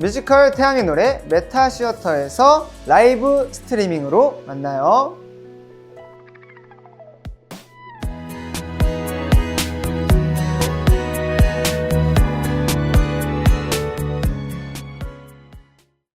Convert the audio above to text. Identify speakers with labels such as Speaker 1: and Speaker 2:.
Speaker 1: 뮤지컬 태양의 노래 메타 시어터에서 라이브 스트리밍으로 만나요.